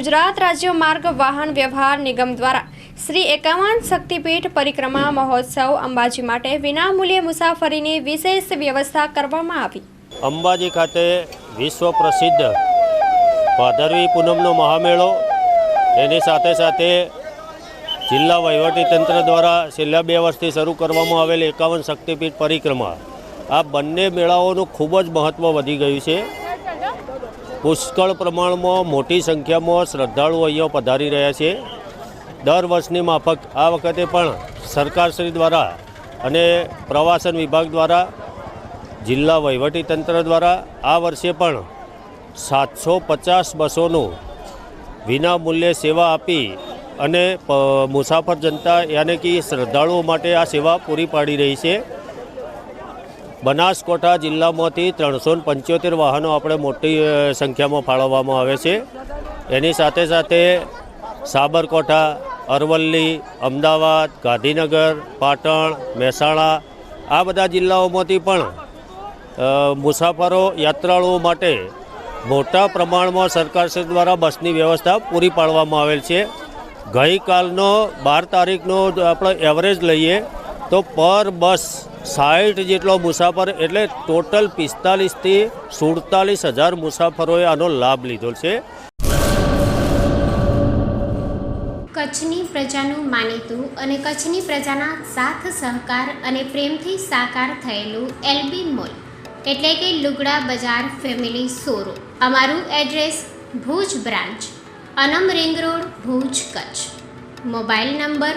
ગુજરાત રાજ્ય માર્ગ વાહન વ્યવહાર નિગમ દ્વારા શ્રી એકાવન શક્તિપીઠ પરિક્રમા મહોત્સવ અંબાજી માટે વિનામૂલ્યે મુસાફરીની વિશેષ વ્યવસ્થા કરવામાં આવી. અંબાજી ખાતે વિશ્વ પ્રસિદ્ધ ભાદરવી પૂનમનો મહામેળો, એની સાથે સાથે જિલ્લા વહીવટીતંત્ર દ્વારા છેલ્લા બે વર્ષથી શરૂ કરવામાં આવેલ એકાવન શક્તિપીઠ પરિક્રમા. આ બંને મેળાઓનું ખૂબ જ મહત્ત્વ વધી ગયું છે. પુષ્કળ પ્રમાણમાં મોટી સંખ્યામાં શ્રદ્ધાળુઓ અહીંયા પધારી રહ્યા છે. દર વર્ષની માફક આ વખતે પણ સરકારશ્રી દ્વારા અને પ્રવાસન વિભાગ દ્વારા, જિલ્લા વહીવટીતંત્ર દ્વારા આ વર્ષે પણ સાતસો પચાસ બસોનું વિના મૂલ્યે સેવા આપી અને મુસાફર જનતા યાને કે શ્રદ્ધાળુઓ માટે આ સેવા પૂરી પાડી રહી છે. બનાસકાંઠા જિલ્લામાંથી ત્રણસો પંચોતેર વાહનો આપણે મોટી સંખ્યામાં ફાળવવામાં આવે છે. એની સાથે સાથે સાબરકોઠા, અરવલ્લી, અમદાવાદ, ગાંધીનગર, પાટણ, મહેસાણા આ બધા જિલ્લાઓમાંથી પણ મુસાફરો યાત્રાળુઓ માટે મોટા પ્રમાણમાં સરકારશ્રી દ્વારા બસની વ્યવસ્થા પૂરી પાડવામાં આવેલ છે. ગઈકાલનો બાર તારીખનો આપણે એવરેજ લઈએ તો પર બસ સાઠ જેટલો મુસાફર એટલે ટોટલ પિસ્તાલીસથી સુડતાલીસ હજાર મુસાફરોએ આનો લાભ લીધો છે. કચ્છની પ્રજાનું માનીતું અને કચ્છની પ્રજાના સાથ સહકાર અને પ્રેમથી સાકાર થયેલું એલબી મોલ એટલે કે લુગડા બજાર ફેમિલી સોરો અમારું address Bhuj branch, Anam ring road, Bhuj Kutch. Mobile number